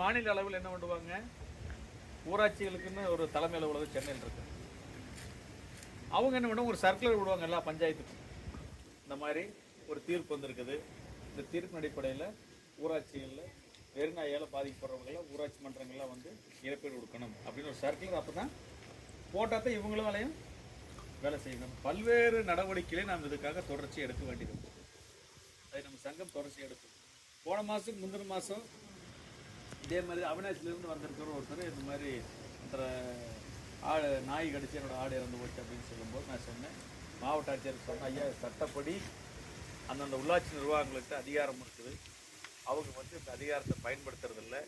மாநில அளவில் என்ன பண்ணுவாங்க? ஊராட்சிகளுக்குன்னு ஒரு தலைமை அலுவலகம் சென்னையில் இருக்கு. அவங்க என்ன பண்ணுவாங்க? ஒரு சர்க்குலர் விடுவாங்க எல்லா பஞ்சாயத்துக்கும். இந்த மாதிரி ஒரு தீர்ப்பு வந்திருக்குது. இந்த தீர்ப்பின் அடிப்படையில் ஊராட்சிகளில் வெறுநாயால் பாதிக்கப்படுறவங்கள ஊராட்சி மன்றங்கள்லாம் வந்து இழப்பீடு கொடுக்கணும் அப்படின்னு ஒரு சர்க்குலர் அப்போ தான் போட்டால் தான் இவங்களும் வேலையும் வேலை செய்யணும். பல்வேறு நடவடிக்கைகளை நாம் இதுக்காக தொடர்ச்சி எடுக்க வேண்டியது. அதை நம்ம சங்கம் தொடர்ச்சி எடுக்கும். போன மாதம் முந்தின மாதம் இதே மாதிரி அவினாசிலேருந்து வந்திருக்கிற ஒருத்தர் இந்த மாதிரி அந்த ஆடு நாய் கடிச்சு என்னோடய ஆடு இறந்து போச்சு அப்படின்னு சொல்லும்போது நான் சொன்னேன். மாவட்ட ஆட்சியர் சொன்னேன் ஐயா சட்டப்படி அந்தந்த உள்ளாட்சி நிர்வாகங்களுக்கு அதிகாரம் இருக்குது. அவங்க வந்து இந்த அதிகாரத்தை பயன்படுத்துறதில்ல.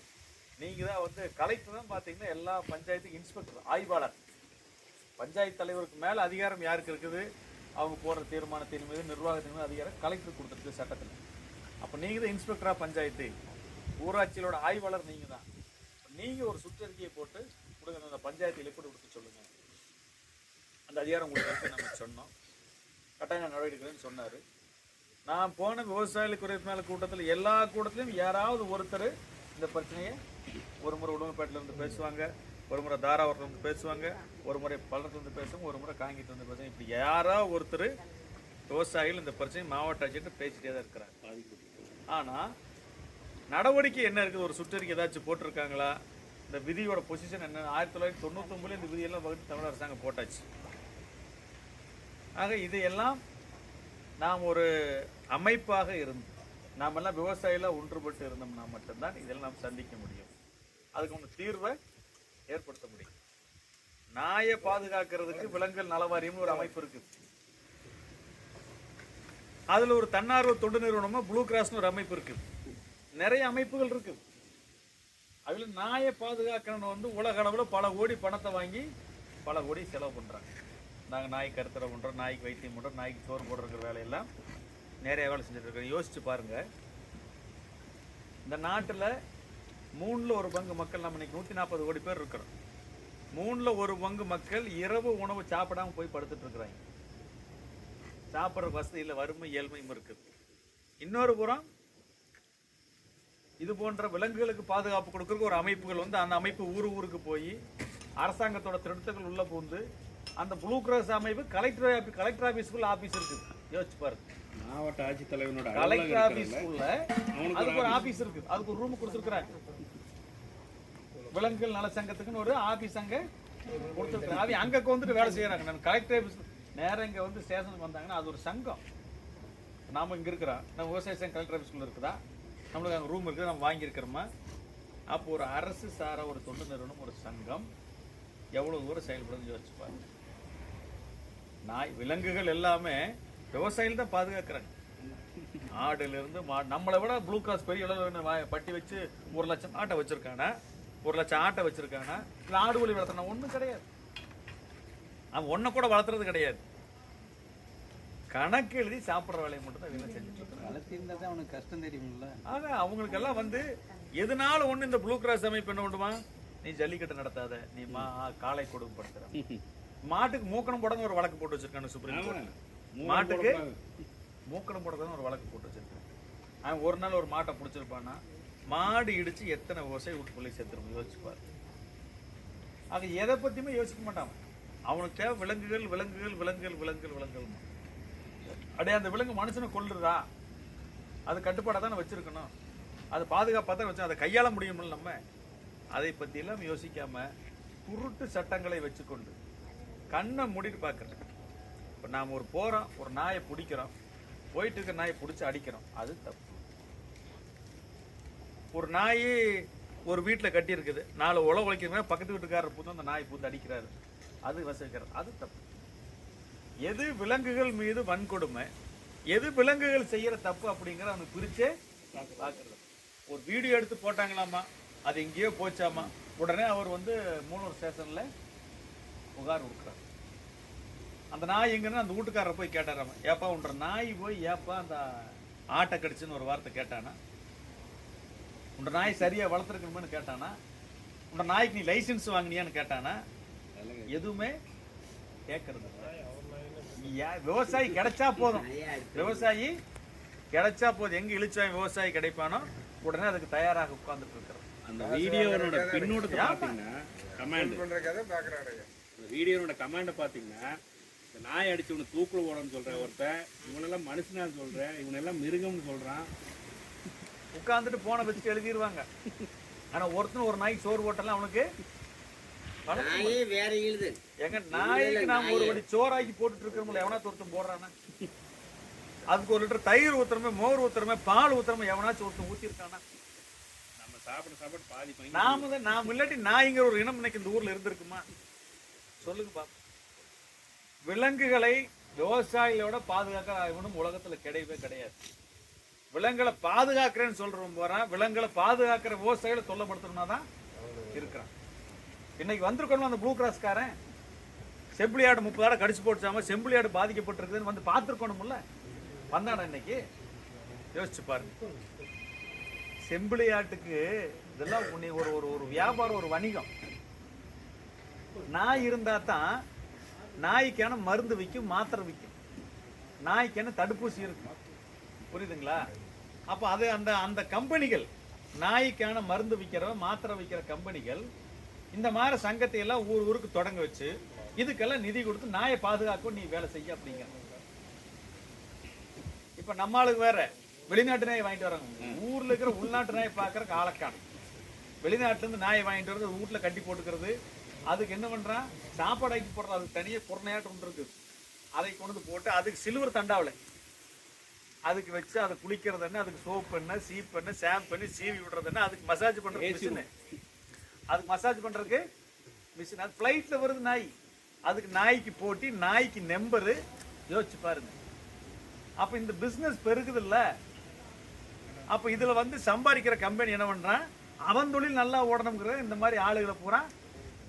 நீங்கள் தான் வந்து கலெக்டர் தான் பார்த்தீங்கன்னா எல்லா பஞ்சாயத்துக்கும் இன்ஸ்பெக்டர் ஆய்வாளர். பஞ்சாயத்து தலைவருக்கு மேலே அதிகாரம் யாருக்கு இருக்குது? அவங்க போடுற தீர்மானத்தின் மீது நிர்வாகத்தின் மீது அதிகாரம் கலெக்டர் கொடுத்துருக்கு சட்டத்தில். அப்போ நீங்கள் தான் இன்ஸ்பெக்டராக பஞ்சாயத்து. ஊராட்சிகளோட ஆய்வாளர் நீங்கள் தான். நீங்கள் ஒரு சுற்றறிக்கையை போட்டு கொடுங்க அந்த பஞ்சாயத்தில் எப்படி கொடுத்து சொல்லுங்கள் அந்த அதிகாரம் உங்களுக்கு நம்ம சொன்னோம். கட்டாய நடவடிக்கைன்னு சொன்னார். நான் போன விவசாயிகள் குறைப்பு மேல கூட்டத்தில் எல்லா கூட்டத்திலையும் யாராவது ஒருத்தர் இந்த பிரச்சனையை ஒரு முறை உடுமப்பேட்டில் பேசுவாங்க ஒரு முறை தாராவரத்தில் இருந்து பேசுவாங்க ஒரு முறை பள்ளத்தில் பேசுவாங்க ஒரு முறை காங்கிட்டு வந்து பேசுவாங்க. இப்படி யாராவது ஒருத்தர் விவசாயிகள் இந்த பிரச்சனை மாவட்ட ஆட்சியிட்ட பேசிட்டே தான் இருக்கிறாங்க. ஆனால் நடவடிக்கை என்ன இருக்குது? ஒரு சுற்றறிக்கை ஏதாச்சும் போட்டிருக்காங்களா? இந்த விதியோட பொசிஷன் என்ன? ஆயிரத்தி தொள்ளாயிரத்தி தொண்ணூத்தொம்பதுல இந்த விதியெல்லாம் வகுத்து தமிழ் அரசாங்கம் போட்டாச்சு. ஆக இதையெல்லாம் நாம் ஒரு அமைப்பாக இருந்தோம் நாம் எல்லாம் விவசாயில ஒன்றுபட்டு இருந்தோம்னா மட்டும்தான் இதெல்லாம் நாம் சந்திக்க முடியும். அதுக்கு ஒன்று தீர்வை ஏற்படுத்த முடியும். நாயை பாதுகாக்கிறதுக்கு விலங்குகள் நலவாரியம்னு ஒரு அமைப்பு இருக்குது. அதில் ஒரு தன்னார்வ தொண்டு நிறுவனமாக ப்ளூ கிராஸ்னு ஒரு அமைப்பு இருக்குது. நிறைய அமைப்புகள் இருக்கு. அதில் நாயை பாதுகாக்கணும்னு வந்து உலக அளவில் பல கோடி பணத்தை வாங்கி பல கோடி செலவு பண்ணுறாங்க நாங்கள் நாய்க்கு கருத்தரை பண்ணுறோம் நாய்க்கு வைத்தியம் பண்ணுறோம் நாய்க்கு சோறு போடுற வேலையெல்லாம் நிறைய வேலை செஞ்சுட்டு இருக்கோம். யோசிச்சு பாருங்கள் இந்த நாட்டில் மூணில் ஒரு பங்கு மக்கள் நம்ம இன்னைக்கு நூற்றி நாற்பது கோடி பேர் இருக்கிறோம். மூணில் ஒரு பங்கு மக்கள் இரவு உணவு சாப்பிடாம போய் படுத்துட்ருக்குறாங்க சாப்பிட்ற வசதியில் வறுமை ஏழ்மையும் இருக்குது. இன்னொரு புறம் இது போன்ற விலங்குகளுக்கு பாதுகாப்பு கொடுக்கறதுக்கு ஒரு அமைப்புகள் வந்து அந்த அமைப்பு ஊர் ஊருக்கு போய் அரசாங்கத்தோட திட்டங்கள் உள்ள பூந்து அந்த ப்ளூ கிராஸ் அமைப்பு கலெக்டர் ஆபீஸ் கலெக்டர் ஆபீஸ்க்குள்ள ஆபீஸ் இருக்குது. யோசிச்சு பாருங்க. மாவட்ட ஆட்சித்தலைவனோட கலெக்டர் ஆபீஸ்க்குள்ள அதுக்கு ஒரு ஆபீஸ் இருக்கு. அதுக்கு ஒரு ரூம் கொடுத்துருக்குறாங்க. விலங்குகள் நல சங்கத்துக்குன்னு ஒரு ஆபீஸ் அங்க கொடுத்துருக்காங்க அவங்க அங்க வந்துட்டு வேலை செய்யறாங்க. நான் கலெக்டர் ஆபீஸ் நேரம் இங்க வந்து ஸ்டேஷனுக்கு வந்தாங்கன்னா அது ஒரு சங்கம். நாம இங்க இருக்கிறோம். நம்ம விவசாய சங்கம் கலெக்டர் ஆபீஸ்க்குள்ள இருக்குதா? நம்மளுக்கு அங்கே ரூம் இருக்குது நம்ம வாங்கியிருக்கிறோமா? அப்போ ஒரு அரசு சார ஒரு தொண்டு நிறுவனம் ஒரு சங்கம் எவ்வளோ தூரம் செயல்படுதுன்னு யோசிச்சு பாருங்க. நாய் விலங்குகள் எல்லாமே விவசாயிகள் தான் பாதுகாக்கிறாங்க. ஆடுலேருந்து மா நம்மளை விட ப்ளூ கிராஸ் பெரிய அளவில் பட்டி வச்சு ஒரு லட்சம் ஆட்டை வச்சுருக்கானா? ஒரு லட்சம் ஆட்டை வச்சுருக்கானா? இல்லை ஆடு வழி வளர்த்தனா? ஒன்றும் கிடையாது. அவன் ஒன்றை கூட வளர்த்துறது கிடையாது. கணக்கு எழுதி சாப்பிட்ற வேலையை மட்டும் தான் இவங்க செஞ்சுட்டு இருக்காங்க அவனுக்கு கஷ்டம் தெரியும்ல. ஆக அவங்களுக்கெல்லாம் வந்து எதனால ஒண்ணு இந்த ப்ளூ கிராஸ் அமைப்பு என்ன பண்ணுமா நீ ஜல்லிக்கட்டு நடத்தாத. நீ மா காளை கொடுமைப்படுத்துற மாட்டுக்கு மூக்கணம் போடணும் ஒரு வழக்கு போட்டு வச்சிருக்காங்க சுப்ரீம் கோர்ட் மாட்டுக்கு மூக்கணம் போடுறதுன்னு ஒரு வழக்கு போட்டு வச்சிருக்காங்க அவன் ஒரு நாள் ஒரு மாட்டை பிடிச்சிருப்பான்னா மாடு இடிச்சு எத்தனை விவசாயி வீட்டுக்குள்ளே சேர்த்துருக்கும் யோசிச்சு பாரு. ஆக எதை பத்தியுமே யோசிக்க மாட்டான் அவனுக்கு தேவை விலங்குகள் விலங்குகள் விலங்குகள் விலங்குகள் விலங்குகள் அடே அந்த விலங்கு மனுஷனை கொள்ளுறதா அது கட்டுப்பாடாக தானே வச்சிருக்கணும். அது பாதுகாப்பாக தான் வச்சு அதை கையாள முடியுமில்ல நம்ம? அதை பற்றியெல்லாம் யோசிக்காம குருட்டு சட்டங்களை வச்சுக்கொண்டு கண்ணை மூடிட்டு பார்க்குறேன் இப்போ நாம் ஒரு போகிறோம் ஒரு நாயை பிடிக்கிறோம். போயிட்டு இருக்க நாயை பிடிச்சி அடிக்கிறோம். அது தப்பு. ஒரு நாய் ஒரு வீட்டில் கட்டி இருக்குது நாலு உழவு உழைக்கிறவங்க பக்கத்து வீட்டுக்காரர் பூத்து அந்த நாய் பூத்து அடிக்கிறாரு. அது வசிக்கிறது அது தப்பு. எது விலங்குகள் மீது வன்கொடுமை? எது விலங்குகள் செய்யற தப்பு அப்படிங்கிற அவனுக்கு பிரிச்சே பார்க்கறது ஒரு வீடியோ எடுத்து போட்டாங்களாமா? அது எங்கேயோ போச்சாமா? உடனே அவர் வந்து மூணூர் ஸ்டேஷன்ல புகார் கொடுக்குறாரு. அந்த நாய் எங்கன்னா அந்த வீட்டுக்காரரை போய் கேட்டாராமா? ஏப்பா உன்ற நாய் போய் ஏப்பா அந்த ஆட்டை கடிச்சுன்னு ஒரு வார்த்தை கேட்டானா? உன்ற நாய் சரியா வளர்த்துருக்கணும்னு கேட்டானா? உன்ற நாய்க்கு நீ லைசென்ஸ் வாங்கினியான்னு கேட்டானா? எதுவுமே கேட்கறது விவசாயி கிடைச்சா போதும். விவசாயி கிடைச்சா போதும். எங்க இழிச்சாய் விவசாயி கிடைப்பானோ உடனே அதுக்கு தயாராக உட்கார்ந்துட்டு இருக்கிறோம். அந்த வீடியோனோட பின்னோட்டத்தை பார்த்தீங்கன்னா கமாண்ட். பண்றதுக்காக பாக்குறானுங்க அந்த வீடியோனோட கமாண்டை பார்த்தீங்கன்னா இந்த நாய் அடிச்சு உன்னை தூக்குல போடணும்னு சொல்ற ஒருத்தன் இவனெல்லாம் மனுஷனான்னு சொல்றேன் இவனெல்லாம் மிருகம்னு சொல்றான். உட்காந்துட்டு போனை வச்சுட்டு எழுதிடுவாங்க ஆனா ஒருத்தன் ஒரு நாய்க்கு சோறு போட்டலாம் அவனுக்கு நாயே வேற இழுது எங்க நாய்க்கு நாம ஒரு வடி சோறாக்கி போட்டுட்டு இருக்கிறோம்ல எவனா ஒருத்தன் போடுறானா? அதுக்கு ஒரு லிட்டர் தயிர் ஊத்துறமே மோர் ஊத்துறமே பால் ஊத்துறமே எவனாச்சும் ஒருத்தன் ஊத்திருக்கானா நம்ம சாப்பிட சாப்பிட பாதி நாம தான் நாம் இல்லாட்டி நாய்ங்கிற ஒரு இனம் இன்னைக்கு இந்த ஊர்ல இருந்திருக்குமா? சொல்லுங்க பாப்போம். விலங்குகளை விவசாயிகளோட பாதுகாக்க இவனும் உலகத்துல கிடையவே கிடையாது. விலங்குகளை பாதுகாக்கிறேன்னு சொல்றவன் போறான் விலங்குகளை பாதுகாக்கிற விவசாயிகளை தொல்லப்படுத்தணும்னா தான் இருக்கிறான். இன்னைக்கு வந்திருக்கணும் அந்த ப்ளூ கிராஸ்காரன் செம்பிளியாடு முப்பது ஆடை கடிச்சு போட்டுச்சாம செம்பிளியாடு பாதிக்கப்பட்டிருக்குதுன்னு வந்து பார்த்துருக்கணும்ல வந்தாடா இன்னைக்கு? யோசிச்சு பாருங்க. செம்பிளியாட்டுக்கு இதெல்லாம் உன்னை ஒரு ஒரு ஒரு வியாபாரம் ஒரு வணிகம். நாய் இருந்தா தான் நாய்க்கான மருந்து விற்கும் மாத்திரை விற்கும். நாய்க்கான தடுப்பூசி இருக்கும். புரியுதுங்களா? அப்போ அது அந்த அந்த கம்பெனிகள் நாய்க்கான மருந்து விற்கிற மாத்திரை விற்கிற கம்பெனிகள் இந்த மாதிரி சங்கத்தை எல்லாம் ஊர் ஊருக்கு தொடங்க வச்சு இதுக்கெல்லாம் நிதி கொடுத்து நாயை பாதுகாக்கும் நீ வேலை செய்ய அப்படிங்கிற இப்ப நம்ம ஆளுக்கு வேற வெளிநாட்டு நாயை வாங்கிட்டு வராங்க. ஊர்ல இருக்கிற உள்நாட்டு நாயை பார்க்கறக்கு ஆளக்கான வெளிநாட்டுல இருந்து நாயை வாங்கிட்டு வரது வீட்டுல கட்டி போட்டுக்கிறது. அதுக்கு என்ன பண்றான்? சாப்பாடு ஆக்கி போடுறது அதுக்கு தனியா குறையாட்டம் ஒன்று இருக்குது. அதை கொண்டு வந்து போட்டு அதுக்கு சில்வர் தண்டாவில். அதுக்கு வச்சு அதை குளிக்கிறது என்ன அதுக்கு சோப் என்ன சீப் என்ன ஷாம்பு பண்ணி சீவி விடுறது என்ன அதுக்கு மசாஜ் மிஷின் அதுக்கு மசாஜ் பண்றதுக்கு மிஷின் அது ஃப்ளைட்டில் வருது நாய். அதுக்கு நாய்க்கு போட்டி நாய்க்கு நெம்பரு யோசிச்சு பாருங்க. அப்போ இந்த பிஸ்னஸ் பெருகுது அப்போ இதில் வந்து சம்பாதிக்கிற கம்பெனி என்ன பண்ணுறான் அவன் தொழில் நல்லா ஓடணுங்கிற இந்த மாதிரி ஆளுகளை பூரா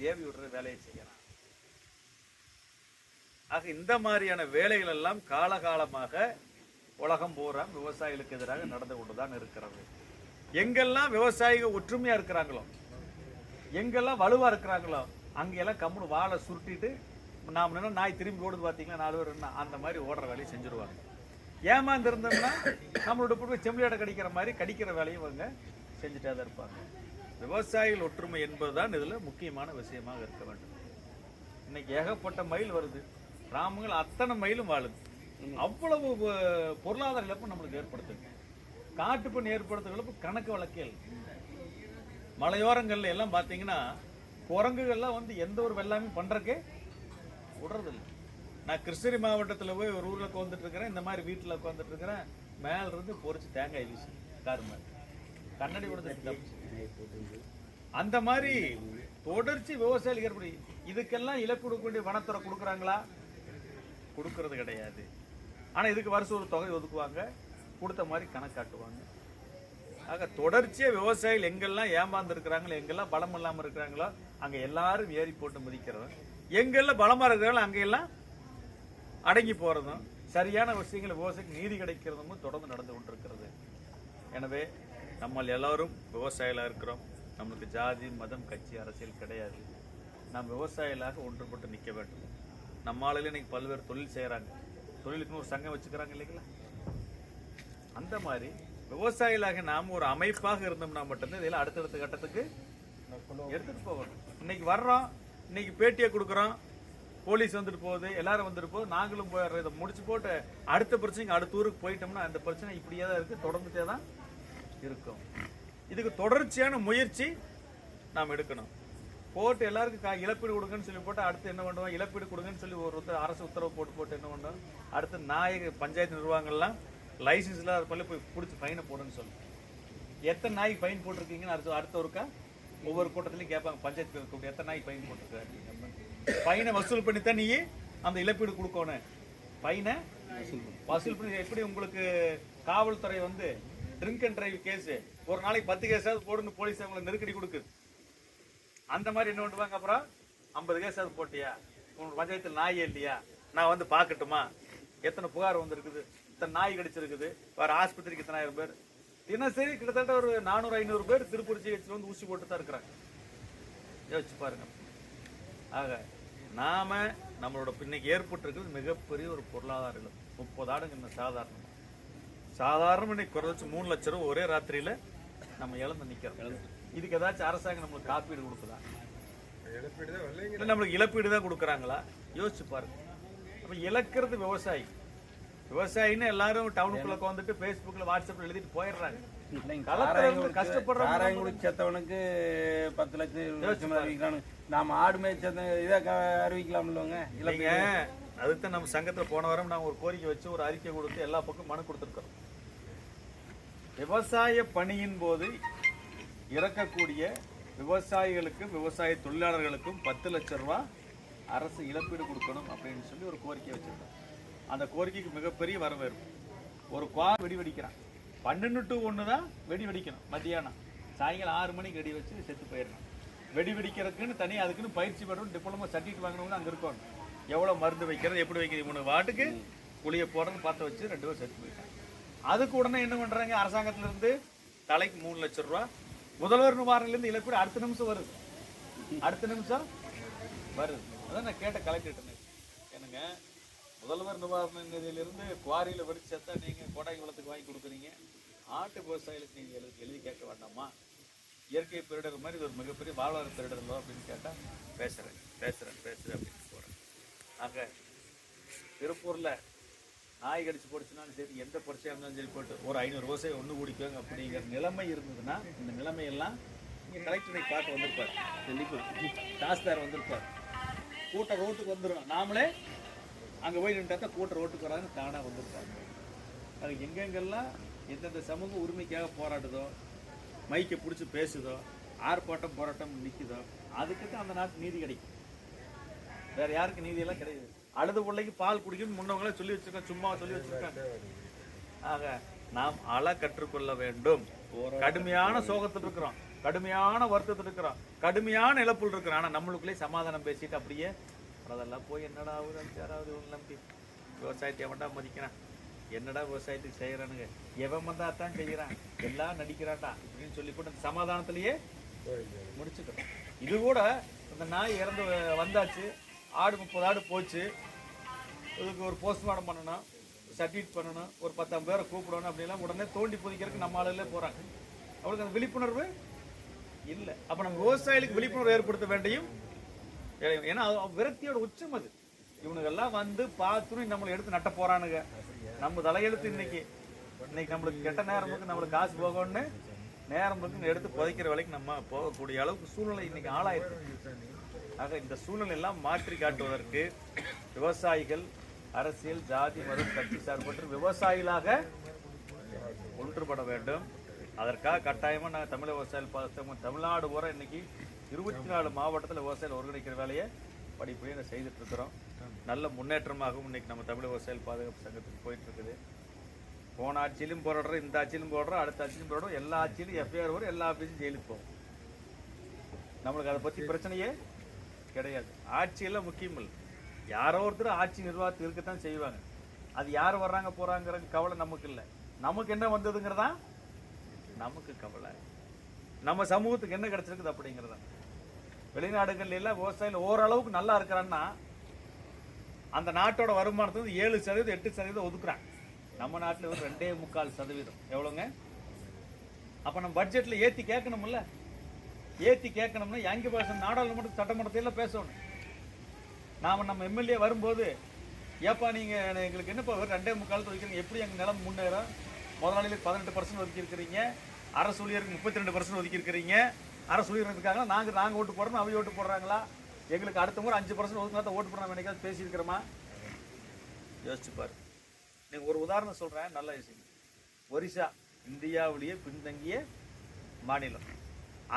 ஏவி விடுற வேலையை செய்யறான். ஆக இந்த மாதிரியான வேலைகள் எல்லாம் காலகாலமாக உலகம் பூரா விவசாயிகளுக்கு எதிராக நடந்து கொண்டு தான் இருக்கிறது. எங்கெல்லாம் விவசாயிகள் ஒற்றுமையாக இருக்கிறாங்களோ எங்கெல்லாம் வலுவா இருக்கிறாங்களோ அங்கெல்லாம் கம்முனு வாழை சுருட்டிட்டு நாம நின்று நாய் திரும்பி ஓடுது பார்த்தீங்களா நாலு பேர் என்ன அந்த மாதிரி ஓடுற வேலையை செஞ்சுருவாங்க. ஏமாந்து இருந்தோம்னா நம்மளோட போய் செம்பிளியாட கடிக்கிற மாதிரி கடிக்கிற வேலையும் இவங்க செஞ்சுட்டே தான் இருப்பாங்க. விவசாயிகள் ஒற்றுமை என்பதுதான் இதில் முக்கியமான விஷயமாக இருக்க வேண்டும். இன்னைக்கு ஏகப்பட்ட மயில் வருது. கிராமங்கள் அத்தனை மயிலும் வாழுது. அவ்வளவு பொருளாதார இழப்பு நம்மளுக்கு ஏற்படுத்துங்க காட்டுப்பண் ஏற்படுத்துகிறப்ப இழப்பு கணக்கு வழக்கியல் மலையோரங்கள்ல எல்லாம் பார்த்தீங்கன்னா குரங்குகள்லாம் வந்து எந்த ஒரு வெள்ளாமே பண்ணுறக்கே விடுறதில்லை. நான் கிருஷ்ணகிரி மாவட்டத்தில் போய் ஒரு ஊரில் உட்காந்துட்டு இருக்கிறேன் இந்த மாதிரி வீட்டில் உட்காந்துட்டு இருக்கிறேன். மேல இருந்து பொறிச்சு தேங்காய் வீசி கார் மேல. கண்ணாடி விடுறது அந்த மாதிரி தொடர்ச்சி விவசாயிகள் ஏற்படி இதுக்கெல்லாம் இழப்பு கொடுக்க வேண்டிய வனத்துறை கொடுக்குறாங்களா? கொடுக்கறது கிடையாது. ஆனால் இதுக்கு வருஷம் ஒரு தொகை ஒதுக்குவாங்க கொடுத்த மாதிரி கணக்காட்டுவாங்க. ஆக தொடர்ச்சியாக விவசாயிகள் எங்கெல்லாம் ஏமாந்துருக்குறாங்களோ எங்கெல்லாம் பலம் இல்லாமல் இருக்கிறாங்களோ அங்கே எல்லாரும் ஏறி போட்டு மிதிக்கிறதும் எங்கெல்லாம் பலமாக இருக்கிறாங்களோ அங்கெல்லாம் அடங்கி போகிறதும் சரியான விஷயங்கள் விவசாயிக்கு நீதி கிடைக்கிறதும் தொடர்ந்து நடந்து கொண்டிருக்கிறது. எனவே நம்ம எல்லாரும் விவசாயிகளாக இருக்கிறோம். நம்மளுக்கு ஜாதி மதம் கட்சி அரசியல் கிடையாது. நாம் விவசாயிகளாக ஒன்றுபட்டு நிற்க வேண்டும். நம்ம இன்றைக்கி இன்னைக்கு பல்வேறு தொழில் செய்கிறாங்க தொழிலுக்குன்னு ஒரு சங்கம் வச்சுக்கிறாங்க இல்லைங்களா? அந்த மாதிரி விவசாயிகளாக நாம் ஒரு அமைப்பாக இருந்தோம்னா மட்டும்தான் இதெல்லாம் அடுத்தடுத்த கட்டத்துக்கு எடுத்துட்டு போகணும். இன்னைக்கு வர்றோம் இன்னைக்கு பேட்டியை கொடுக்குறோம் போலீஸ் வந்துட்டு போகுது எல்லாரும் வந்துட்டு போகுது நாங்களும் போய் இதை முடிச்சு போட்டு அடுத்த பிரச்சனைக்கு அடுத்த ஊருக்கு போயிட்டோம்னா அந்த பிரச்சனை இப்படியே தான் இருக்கு தொடர்ந்துட்டே தான் இருக்கும். இதுக்கு தொடர்ச்சியான முயற்சி நாம் எடுக்கணும். போட்டு எல்லாருக்கும் கா- இழப்பீடு கொடுங்கன்னு சொல்லி போட்டு அடுத்து என்ன பண்ணுவோம்? இழப்பீடு கொடுங்கன்னு சொல்லி ஒரு அரசு உத்தரவு போட்டு போட்டு என்ன பண்ணுவோம்? அடுத்து நாயக பஞ்சாயத்து நிர்வாகங்கள்லாம் லைசன்ஸ் இல்லாத பள்ளி போய் பிடிச்சி ஃபைனை போடுன்னு சொல்லு. எத்தனை நாய்க்கு ஃபைன் போட்டிருக்கீங்கன்னு அடுத்த அடுத்த ஒருக்கா? ஒவ்வொரு கூட்டத்திலையும் கேட்பாங்க பஞ்சாயத்து கூப்பிட்டு எத்தனை நாய்க்கு ஃபைன் போட்டிருக்காரு ஃபைனை வசூல் பண்ணி தான் நீ அந்த இழப்பீடு கொடுக்கணும் ஃபைனை வசூல் பண்ணி. எப்படி உங்களுக்கு காவல்துறை வந்து ட்ரிங்க் அண்ட் டிரைவ் கேஸ் ஒரு நாளைக்கு பத்து கேஸாவது போடுன்னு போலீஸ் அவங்களை நெருக்கடி கொடுக்குது அந்த மாதிரி என்ன பண்ணுவாங்க அப்புறம்? ஐம்பது கேஸாவது போட்டியா? உங்க பஞ்சாயத்தில் நாய் இல்லையா? நான் வந்து பார்க்கட்டுமா? எத்தனை புகார் வந்திருக்குது? இத்தனை நாய் கடிச்சிருக்குது. வேற ஆஸ்பத்திரிக்கு இத்தனை ஆயிரம் பேர். தினசரி கிட்டத்தட்ட ஒரு நானூறு ஐநூறு பேர் திருப்பூர் சிகிச்சை வந்து ஊசி போட்டு தான் இருக்கிறாங்க. யோசிச்சு பாருங்க. ஆக நாம நம்மளோட இன்னைக்கு ஏற்பட்டிருக்கிறது மிகப்பெரிய ஒரு பொருளாதார இழப்பு. முப்பது ஆடுங்க இன்னும் சாதாரணம். சாதாரண இன்னைக்கு குறைச்சு மூணு லட்சம் ரூபா ஒரே ராத்திரியில நம்ம இழந்து நிக்கிறோம். இதுக்கு ஏதாச்சும் அரசாங்கம் நம்மளுக்கு காப்பீடு கொடுக்குதா? நம்மளுக்கு இழப்பீடு தான் கொடுக்குறாங்களா? யோசிச்சு பாருங்க. அப்போ இழக்கிறது விவசாயி. விவசாயின்னு எல்லாரும் டவுனுக்குள்ள வந்துட்டு ஃபேஸ்புக்கில் வாட்ஸ்அப்பில் எழுதிட்டு போயிடுறாங்க. இல்லைங்க, குடிச்சு செத்தவனுக்கு பத்து லட்சம் லட்சம் நாம ஆடு மேய்ச்சத இதை க- அறிவிக்கலாம்லங்க இல்லைங்க அதுதான் நம்ம சங்கத்துல போன வாரம் நான் ஒரு கோரிக்கை வச்சு ஒரு அறிக்கை கொடுத்து எல்லா பக்கம் மனு கொடுத்துருக்கோம். விவசாய பணியின் போது இறக்கக்கூடிய விவசாயிகளுக்கும் விவசாய தொழிலாளர்களுக்கும் பத்து லட்சம் ரூபாய் அரசு இழப்பீடு கொடுக்கணும் அப்படின்னு சொல்லி ஒரு கோரிக்கை வச்சிருக்கோம். அந்த கோரிக்கைக்கு மிகப்பெரிய வரவேற்பு ஒரு குவார் வெடி வெடிக்கிறான். பன்னெண்டு டு ஒன்று தான் வெடி வெடிக்கணும். மத்தியானம். சாயங்காலம் ஆறு மணிக்கு வெடி வச்சு செத்து போயிடணும். வெடி வெடிக்கிறதுக்குன்னு தனியாக அதுக்குன்னு பயிற்சி பெறணும் டிப்ளமோ சர்டிஃபிகேட் வாங்கினவங்க அங்கே இருக்கணும் எவ்வளோ மருந்து வைக்கிறது எப்படி வைக்கிறது மூணு வாட்டுக்கு குழிய போடுறதுன்னு பார்த்து வச்சு ரெண்டு பேரும் செத்து போயிட்டாங்க. அதுக்கு உடனே என்ன பண்ணுறாங்க அரசாங்கத்திலேருந்து தலைக்கு மூணு லட்சம் ரூபா. முதல்வர் நிவாரணிலேருந்து இருந்து இழப்பீடு அடுத்த நிமிஷம் வருது. அடுத்த நிமிஷம் வருது. அதான் நான் கேட்ட கலெக்டர் என்னங்க? முதல்வர் நிவாரண நிதியிலிருந்து குவாரியில் வெடிச்சு செத்தா நீங்கள் கோடாய் குளத்துக்கு வாங்கி கொடுக்குறீங்க. ஆட்டு விவசாயிகளுக்கு நீங்கள் எழுதி எழுதி கேட்க வேண்டாமா? இயற்கை பேரிடர் மாதிரி இது ஒரு மிகப்பெரிய வாழ்வார பேரிடர்லோ அப்படின்னு கேட்டால் பேசுகிறேன் பேசுகிறேன் பேசுகிறேன் அப்படின்னு போகிறேன் ஆக திருப்பூரில் நாய் கடிச்சு போடுச்சுனாலும் சரி எந்த பிரச்சனையாக இருந்தாலும் சரி போட்டு ஒரு ஐநூறு விவசாயம் ஒன்று குடிக்குவாங்க அப்படிங்கிற நிலைமை இருந்ததுன்னா இந்த நிலைமையெல்லாம் இங்கே கலெக்டரை பார்க்க வந்திருப்பார். டெல்லிக்கு தாஸ்தார் வந்திருப்பார். கூட்ட ரோட்டுக்கு வந்துடும் நாமளே அங்கே போய் நின்றுட்டா கூட்ட ரோட்டுக்கு வராங்க தானாக வந்திருப்பார் அது எங்கெங்கெல்லாம் எந்தெந்த சமூக உரிமைக்காக போராடுதோ மைக்கை பிடிச்சி பேசுதோ ஆர்ப்பாட்டம் போராட்டம் நிற்குதோ அதுக்கு தான் அந்த நாட்டு நீதி கிடைக்கும். வேற யாருக்கு நீதி எல்லாம் கிடையாது. அழுது பிள்ளைக்கு பால் குடிக்கணும்னு முன்னவங்களே சொல்லி வச்சிருக்கோம் சும்மா சொல்லி வச்சிருக்காங்க. ஆக நாம் அழ கற்றுக்கொள்ள வேண்டும். கடுமையான சோகத்தில் இருக்கிறோம். கடுமையான வருத்தத்தில் இருக்கிறோம். கடுமையான இழப்புல இருக்கிறோம். ஆனா நம்மளுக்குள்ளே சமாதானம் பேசிட்டு அப்படியே அதெல்லாம் போய் என்னடா ஆகுது அஞ்சாறாவது ஒன்று நம்பி. விவசாயத்தை எவன்டா மதிக்கிறான். என்னடா விவசாயத்துக்கு செய்கிறானுங்க எவன் வந்தா தான் செய்கிறான் எல்லாம் நடிக்கிறான்டா அப்படின்னு சொல்லி கூட அந்த சமாதானத்திலேயே முடிச்சுக்கிறோம் இது கூட அந்த நாய் இறந்து வந்தாச்சு. ஆடு முப்பது ஆடு போச்சு. இதுக்கு ஒரு போஸ்ட்மார்ட்டம் பண்ணணும் சர்டிஃபிகேட் பண்ணணும் ஒரு பத்தாம் பேரை கூப்பிடணும் அப்படிலாம் உடனே தோண்டி புதிக்கிறதுக்கு நம்ம ஆளுகளே போகிறாங்க அவளுக்கு அந்த விழிப்புணர்வு இல்லை. அப்போ நம்ம விவசாயிகளுக்கு விழிப்புணர்வு ஏற்படுத்த வேண்டியும் ஏன்னா விரக்தியோட உச்சம் அது. இவனுங்கெல்லாம் வந்து பார்த்துன்னு நம்மளை எடுத்து நட்ட போறானுங்க. நம்ம தலையெழுத்து இன்னைக்கு. இன்னைக்கு நம்மளுக்கு கெட்ட நேரம் இருக்கு நம்மளுக்கு காசு போகணும்னு நேரம் இருக்குன்னு எடுத்து புதைக்கிற வேலைக்கு நம்ம போகக்கூடிய அளவுக்கு சூழ்நிலை இன்னைக்கு ஆளாயிருக்கு. ஆக இந்த சூழ்நிலை எல்லாம் மாற்றி காட்டுவதற்கு விவசாயிகள் அரசியல் ஜாதி மதம் கட்சி சார்பற்று விவசாயிகளாக ஒன்றுபட வேண்டும். அதற்காக கட்டாயமா நாங்கள் தமிழக விவசாயிகள் தமிழ்நாடு பூரா இன்னைக்கு இருபத்தி நாலு மாவட்டத்தில் விவசாயிகள் ஒருங்கிணைக்கிற வேலையை படிப்படியாக செய்துட்டு இருக்கிறோம். நல்ல முன்னேற்றமாகவும் இன்னைக்கு நம்ம தமிழக விவசாயிகள் பாதுகாப்பு சங்கத்துக்கு போயிட்டு இருக்குது. போன ஆட்சியிலும் போராடுறோம் இந்த ஆட்சியிலும் போடுறோம் அடுத்த ஆட்சியிலும் போடுறோம் எல்லா ஆட்சியிலும் எஃப்ஐஆர் வரும் எல்லா ஆஃபீஸும் ஜெயிலுக்கு போகும். நம்மளுக்கு அதை பற்றி பிரச்சனையே கிடையாது. ஆட்சியெல்லாம் முக்கியம் இல்லை. யாரோ ஒருத்தர் ஆட்சி நிர்வாகத்தில் இருக்கத்தான் செய்வாங்க. அது யார் வர்றாங்க போறாங்கிற கவலை நமக்கு இல்லை. நமக்கு என்ன வந்ததுங்கிறதா? நமக்கு கவலை. நம்ம சமூகத்துக்கு என்ன கிடைச்சிருக்குது அப்படிங்கிறதா. வெளிநாடுகள்ல எல்லாம் விவசாயிகள் ஓரளவுக்கு நல்லா இருக்கிறான்னா அந்த நாட்டோட வருமானத்துக்கு ஏழு சதவீதம் எட்டு சதவீதம் ஒதுக்குறாங்க. நம்ம நாட்டில் ஒரு ரெண்டே முக்கால் சதவீதம். எவ்வளோங்க அப்போ நம்ம பட்ஜெட்டில் ஏற்றி கேட்கணும்ல. ஏற்றி கேட்கணும்னா எங்கே பேசணும் நாடாளுமன்ற சட்டமன்றத்தில் பேசணும். நாம் நம்ம எம்எல்ஏ வரும்போது ஏப்பா நீங்கள் எங்களுக்கு என்னப்பா ஒரு ரெண்டே முக்கால் ஒதுக்கிறீங்க? எப்படி எங்கள் நிலம் முன்னேறும்? முதலாளிகளுக்கு பதினெட்டு பர்சன்ட் ஒதுக்கியிருக்கிறீங்க. அரசு ஊழியருக்கு முப்பத்தி ரெண்டு பர்சன்ட் ஒதுக்கியிருக்கிறீங்க. அரசு ஊழியர் நாங்கள் நாங்கள் ஓட்டு போடுறோம்? அவங்க ஓட்டு போடுறாங்களா? எங்களுக்கு அடுத்த முறை அஞ்சு பர்சன்ட் ஒதுக்கினா தான் ஓட்டு போட என்னைக்காவது பேசியிருக்கிறோமா? யோசிச்சு பாரு. நீங்கள் ஒரு உதாரணம் சொல்கிறேன் நல்ல விஷயம். ஒரிசா இந்தியாவிலேயே பின்தங்கிய மாநிலம்.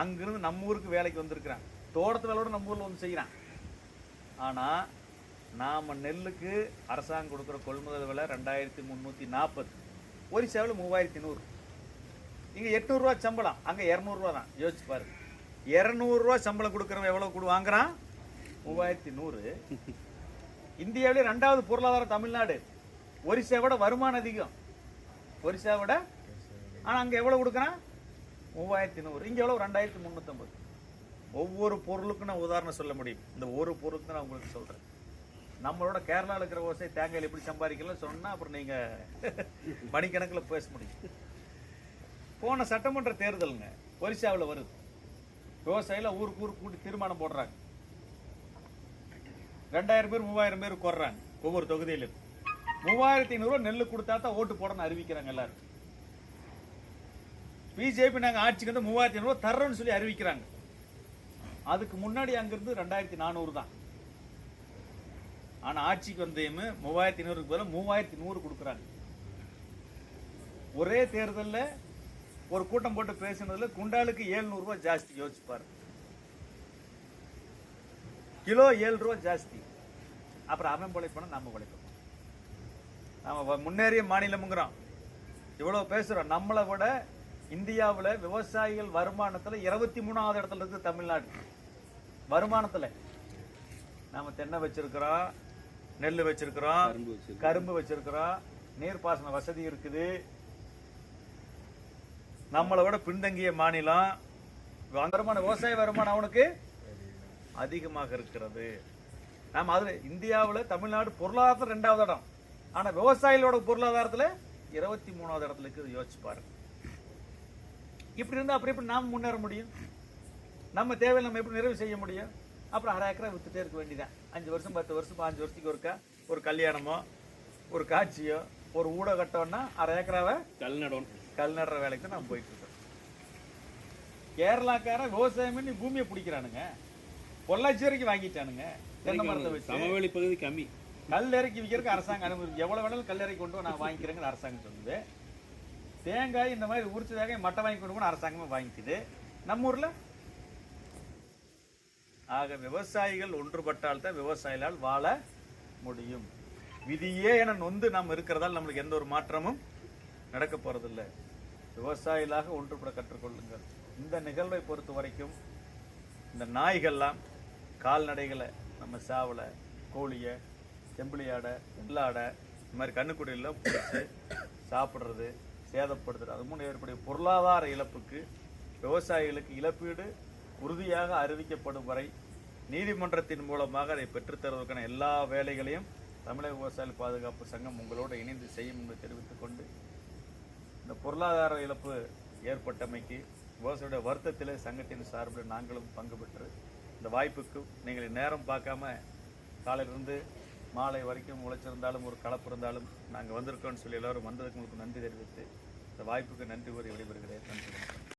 அங்கிருந்து நம்ம ஊருக்கு வேலைக்கு வந்திருக்கிறான். தோட்டத்து வேலையோட நம்ம ஊரில் வந்து செய்கிறான் ஆனால் நாம் நெல்லுக்கு அரசாங்கம் கொடுக்குற கொள்முதல் விலை ரெண்டாயிரத்தி முந்நூற்றி நாற்பது. ஒரிசாவில் மூவாயிரத்தி நூறு. இங்கே எட்நூறுரூவா சம்பளம். அங்கே இரநூறுவா தான். யோசிச்சு பாரு இரநூறுவா சம்பளம் கொடுக்குறவன் எவ்வளோ கொடு வாங்குறான்? மூவாயிரத்தி நூறு. இந்தியாவிலே ரெண்டாவது பொருளாதாரம் தமிழ்நாடு. ஒரிசாவோட வருமானம் அதிகம். ஒரிசாவோட ஆனால் அங்கே எவ்வளோ கொடுக்குறான்? மூவாயிரத்தி நூறு. இங்கே எவ்வளோ ரெண்டாயிரத்தி முந்நூற்றம்பது ஒவ்வொரு பொருளுக்கும் நான் உதாரணம் சொல்ல முடியும். இந்த ஒரு பொருளுக்கு நான் உங்களுக்கு சொல்கிறேன் நம்மளோட கேரளாவில் இருக்கிற விவசாயி தேங்காயில் எப்படி சம்பாதிக்கலாம் சொன்னால் அப்புறம் நீங்கள் மணிக்கணக்கில் பேச முடியும். போன சட்டமன்ற தேர்தலுங்க ஒரிசாவில் வருது. விவசாயியில் ஊருக்கு ஊருக்கு கூட்டி தீர்மானம் போடுறாங்க. ரெண்டாயிரம் பேர் மூவாயிரம் பேர் குறைறாங்க ஒவ்வொரு தொகுதியிலும். மூவாயிரத்தி ஐநூறுரூவா நெல் கொடுத்தா தான் ஓட்டு போடணும்னு அறிவிக்கிறாங்க எல்லாரும். பிஜேபி நாங்கள் ஆட்சிக்கு வந்து மூவாயிரத்தி ஐநூறுரூவா தர்றோம்னு சொல்லி அறிவிக்கிறாங்க. அதுக்கு முன்னாடி அங்கிருந்து ரெண்டாயிரத்தி நானூறு தான். ஆனா ஆட்சிக்கு வந்தையும் மூவாயிரத்தி ஐநூறுக்கு பதிலாக மூவாயிரத்தி நூறு கொடுக்குறாங்க. ஒரே தேர்தல்ல ஒரு கூட்டம் போட்டு பேசினதுல குண்டாலுக்கு ஏழ்நூறு ரூபாய் ஜாஸ்தி யோசிச்சு பாருங்க கிலோ ஏழு ரூபாய் ஜாஸ்தி. அப்புறம் அவன் பிழைப்பான நம்ம பிழைப்போம் நாம வ- முன்னேறிய மாநிலம்ங்கிறோம். இவ்வளவு பேசுறோம். நம்மளை விட இந்தியாவுல விவசாயிகள் வருமானத்துல இருபத்தி மூணாவது இடத்துல இருக்கு தமிழ்நாடு. வருமானத்துல. நாம தென்னை வச்சிருக்கிறோம் நெல் வச்சிருக்கிறோம். கரும்பு வச்சிருக்கிறோம். நீர்ப்பாசன வசதி இருக்குது. நம்மளை விட பின்தங்கிய மாநிலம் வருமானம் விவசாய வருமானம் அவனுக்கு அதிகமாக இருக்கிறது. நாம் அதில் இந்தியாவுல தமிழ்நாடு பொருளாதாரத்துல ரெண்டாவது இடம். ஆனா விவசாயிகளோட பொருளாதாரத்துல இருபத்தி மூணாவது இடத்துல இருக்குது யோசிச்சு பாருங்க. இப்படி இருந்தால் அப்புறம் எப்படி நாம் முன்னேற முடியும்? நம்ம தேவை நம்ம எப்படி நிறைவு செய்ய முடியும்? அப்புறம் அரை ஏக்கரா வித்துட்டே இருக்க வேண்டியதான் அஞ்சு வருஷம் பத்து வருஷம் பாஞ்சு வருஷத்துக்கு ஒருக்கா ஒரு கல்யாணமோ ஒரு காட்சியோ ஒரு ஊடகட்டோன்னா அரை ஏக்கராவை கல் நடணும் கல் நடுற வேலைக்கு தான் நம்ம போயிட்டு இருக்கோம் கேரளாக்காரன் விவசாயம் பண்ணி பூமியை பிடிக்கிறானுங்க. பொள்ளாச்சி வரைக்கும் வாங்கிட்டானுங்க. தென்னை மரத்தை வச்சு சமவெளி பகுதி கம்மி. கல் இறக்கி விற்கிறதுக்கு அரசாங்கம் அனுமதி எவ்வளவு வேணாலும் கல் இறக்கி கொண்டு நான் வாங்கிக்கிறேங்கன்னு அரசாங்கம் சொல்லுது. தேங்காய் இந்த மாதிரி உரிச்ச தேங்காய் மட்டை வாங்கி கொண்டு போனா அரசாங்கமே வாங்கிக்குது. நம்ம ஊர்ல? ஆக விவசாயிகள் ஒன்றுபட்டால் தான் விவசாயிகளால் வாழ முடியும். விதியே என நொந்து நாம் இருக்கிறதால் நம்மளுக்கு எந்த ஒரு மாற்றமும் நடக்க போறதில்ல. விவசாயிகளாக ஒன்றுபட கற்றுக்கொள்ளுங்கள். இந்த நிகழ்வை பொறுத்த வரைக்கும் இந்த நாய்கள்லாம் கால்நடைகளை நம்ம சாவலை கோழியை செம்பிளியாடை வெள்ளாடை இந்த மாதிரி கண்ணுக்குடியெல்லாம் பிடிச்சி சாப்பிட்றது சேதப்படுத்துறது அது மூலம் ஏற்படைய பொருளாதார இழப்புக்கு விவசாயிகளுக்கு இழப்பீடு உறுதியாக அறிவிக்கப்படும் வரை நீதிமன்றத்தின் மூலமாக அதை பெற்றுத்தருவதற்கான எல்லா வேலைகளையும் தமிழக விவசாயிகள் பாதுகாப்பு சங்கம் உங்களோடு இணைந்து செய்யும் என்று தெரிவித்துக் கொண்டு இந்த பொருளாதார இழப்பு ஏற்பட்டமைக்கு விவசாயியோட வருத்தத்தில் சங்கத்தின் சார்பில் நாங்களும் பங்கு பெற்று இந்த வாய்ப்புக்கு நீங்கள் நேரம் பார்க்காம காலையிலிருந்து மாலை வரைக்கும் உழைச்சிருந்தாலும் ஒரு கலப்பு இருந்தாலும் நாங்கள் வந்திருக்கோம்னு சொல்லி எல்லாரும் வந்ததுக்கு உங்களுக்கு நன்றி தெரிவித்து இந்த வாய்ப்புக்கு நன்றி கூறி விடைபெறுகிறேன். நன்றி